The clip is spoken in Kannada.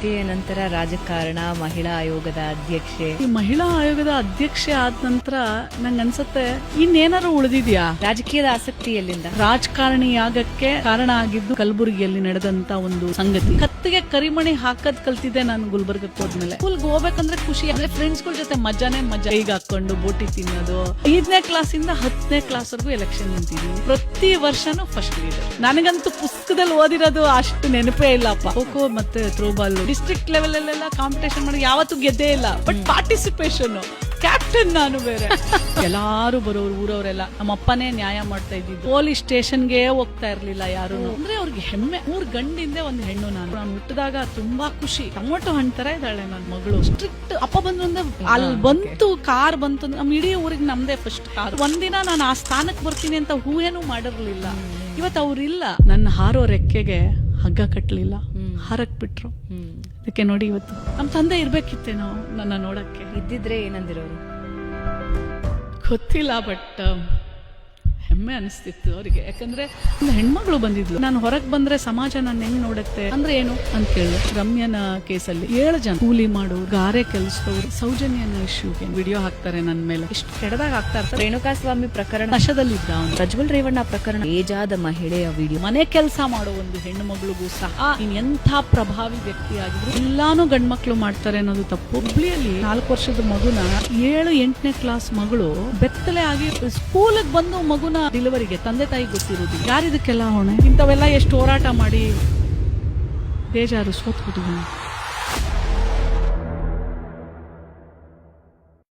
ವಿದ್ಯೆಯ ನಂತರ ರಾಜಕಾರಣ ಮಹಿಳಾ ಆಯೋಗದ ಅಧ್ಯಕ್ಷೆ. ಈ ಮಹಿಳಾ ಆಯೋಗದ ಅಧ್ಯಕ್ಷೆ ಆದ ನಂತರ ನಂಗೆ ಅನ್ಸತ್ತೆ ಇನ್ನೇನಾದ್ರು ಉಳಿದಿದ್ಯಾ? ರಾಜಕೀಯದ ಆಸಕ್ತಿ ಎಲ್ಲಿಂದ? ರಾಜಕಾರಣಿಯಾಗಕ್ಕೆ ಕಾರಣ ಆಗಿದ್ದು ಕಲಬುರಗಿಯಲ್ಲಿ ನಡೆದಂತ ಒಂದು ಸಂಗತಿ. ಕತ್ತಿಗೆ ಕರಿಮಣಿ ಹಾಕದ್ ಕಲ್ತಿದ್ದೆ ನಾನು ಗುಲ್ಬರ್ಗಕ್ಕೆ ಹೋದ್ಮೇಲೆ. ಫುಲ್ ಹೋಗ್ಬೇಕಂದ್ರೆ ಖುಷಿ. ಅಂದ್ರೆ ಫ್ರೆಂಡ್ಸ್ಗಳ ಜೊತೆ ಮಜಾನೇ ಮಜಾ. ಈಗ ಹಾಕೊಂಡು ಬೋಟಿ ತಿನ್ನೋದು. ಐದನೇ ಕ್ಲಾಸ್ ಇಂದ ಹತ್ತನೇ ಕ್ಲಾಸ್ ವರೆಗೂ ಎಲೆಕ್ಷನ್ ನಿಂತಿದ್ದೀನಿ. ಪ್ರತಿ ವರ್ಷನೂ ಫಸ್ಟ್ ಲೀಡರ್ ನನಗಂತೂ ಪುಸ್ತಕದಲ್ಲಿ ಓದಿರೋದು ಅಷ್ಟು ನೆನಪೇ ಇಲ್ಲಪ್ಪ. ಖೋಖೋ ಮತ್ತೆ ಥ್ರೋಬಾಲ್ ಡಿಸ್ಟ್ರಿಕ್ಟ್ ಲೆವೆಲ್ ಅಲ್ಲೆಲ್ಲ ಕಾಂಪಿಟೇಷನ್ ಮಾಡಿ ಯಾವತ್ತೂ ಗೆದ್ದೇ ಇಲ್ಲ. ಬಟ್ ಪಾರ್ಟಿಸಿಪೇಷನ್ ಕ್ಯಾಪ್ಟನ್ ನಾನು ಬೇರೆ. ಎಲ್ಲಾರು ಬರೋರು ಊರವರೆಲ್ಲ ನಮ್ಮ ಅಪ್ಪನೇ ನ್ಯಾಯ ಮಾಡ್ತಾ ಇದ್ದಿದ್ದು. ಪೊಲೀಸ್ ಸ್ಟೇಷನ್ಗೆ ಹೋಗ್ತಾ ಇರ್ಲಿಲ್ಲ ಯಾರು ಅಂದ್ರೆ ಅವ್ರಿಗೆ ಹೆಮ್ಮೆ ಮೂರ್ ಗಂಡಿಂದೆ ಒಂದು ಹೆಣ್ಣು ನಾನು. ನಾನು ಹುಟ್ಟಿದಾಗ ತುಂಬಾ ಖುಷಿ. ಟೊಮೊಟೊ ಹಣ್ಣು ತರ ಇದ್ದಾಳೆ ನನ್ನ ಮಗಳು. ಸ್ಟ್ರಿಕ್ಟ್ ಅಪ್ಪ ಬಂದ್ರು ಅಂದ್ರೆ ಅಲ್ಲಿ ಬಂತು ಕಾರ್ ಬಂತು ನಮ್ ಇಡೀ ಊರಿಗೆ ನಮ್ದೇ ಫಸ್ಟ್ ಕಾರ್ ಒಂದಿನ ನಾನು ಆ ಸ್ಥಾನಕ್ಕೆ ಬರ್ತೀನಿ ಅಂತ ಹೂವೇನು ಮಾಡಿರ್ಲಿಲ್ಲ. ಇವತ್ತು ಅವ್ರಿಲ್ಲ. ನನ್ನ ಹಾರೋ ರೆಕ್ಕೆಗೆ ಹಗ್ಗ ಕಟ್ಟಲಿಲ್ಲ ಹಾರಕ್ ಬಿಟ್ರು ಅದಕ್ಕೆ ನೋಡಿ ಇವತ್ತು. ನಮ್ಮ ತಂದೆ ಇರ್ಬೇಕಿತ್ತೇನೋ ನನ್ನ ನೋಡಕ್ಕೆ. ಇದ್ದಿದ್ರೆ ಏನಂದಿರೋರು? ಗೊತ್ತಿಲ್ಲ ಬಟ್ ಹೆಮ್ಮೆ ಅನಿಸ್ತಿತ್ತು ಅವರಿಗೆ. ಯಾಕಂದ್ರೆ ಒಂದು ಹೆಣ್ಮಗಳು ಬಂದಿದ್ಲು. ನಾನು ಹೊರಗೆ ಬಂದ್ರೆ ಸಮಾಜ ನನ್ನ ಹೆಂಗ್ ನೋಡುತ್ತೆ? ಅಂದ್ರೆ ಏನು? ಅಂತ ಕೇಳಿದೆ ರಮ್ಯನ ಕೇಸಲ್ಲಿ ಏಳು ಜನ ಕೂಲಿ ಮಾಡೋರು ಗಾರೆ ಕೆಲಸದವರು ಸೌಜನ್ಯನ ಇಶ್ಯೂಗೆ ವಿಡಿಯೋ ಹಾಕ್ತಾರೆ ನನ್ನ ಮೇಲೆ. ಇಷ್ಟು ಕೆಡದಾಗ ಹಾಕ್ತಾ ಇರ್ತಾರೆ. ರೇಣುಕಾಸ್ವಾಮಿ ಪ್ರಕರಣ. ನಶದಲ್ಲಿದ್ದ ಅವನು. ಪ್ರಜ್ವಲ್ ರೇವಣ್ಣ ಪ್ರಕರಣ. ಏಜಾದ ಮಹಿಳೆಯ ವಿಡಿಯೋ. ಮನೆ ಕೆಲಸ ಮಾಡೋ ಒಂದು ಹೆಣ್ಣು ಮಗಳಿಗೂ ಸಹ ನೀನ್ ಎಂಥ ಪ್ರಭಾವಿ ವ್ಯಕ್ತಿ ಆಗಿದ್ರು ಎಲ್ಲಾನು ಗಂಡ್ಮಕ್ಳು ಮಾಡ್ತಾರೆ ಅನ್ನೋದು ತಪ್ಪು. ಹುಬ್ಳಿಯಲ್ಲಿ ನಾಲ್ಕು ವರ್ಷದ ಮಗುನ ಏಳು ಎಂಟನೇ ಕ್ಲಾಸ್ ಮಗಳು ಬೆತ್ತಲೆ ಆಗಿ ಸ್ಕೂಲಿಗೆ ಬಂದು ಮಗುನ ಡೆಲಿವರಿಗೆ ತಂದೆ ತಾಯಿ ಗೊತ್ತಿರೋದು ಯಾರಿದಕ್ಕೆಲ್ಲ ಹೊಣೆ? ಇಂಥವೆಲ್ಲ ಎಷ್ಟು ಹೋರಾಟ ಮಾಡಿ ಬೇಜಾರು ಸೋತ್ಬಿಟ್ಟಿದ್ದೀನಿ.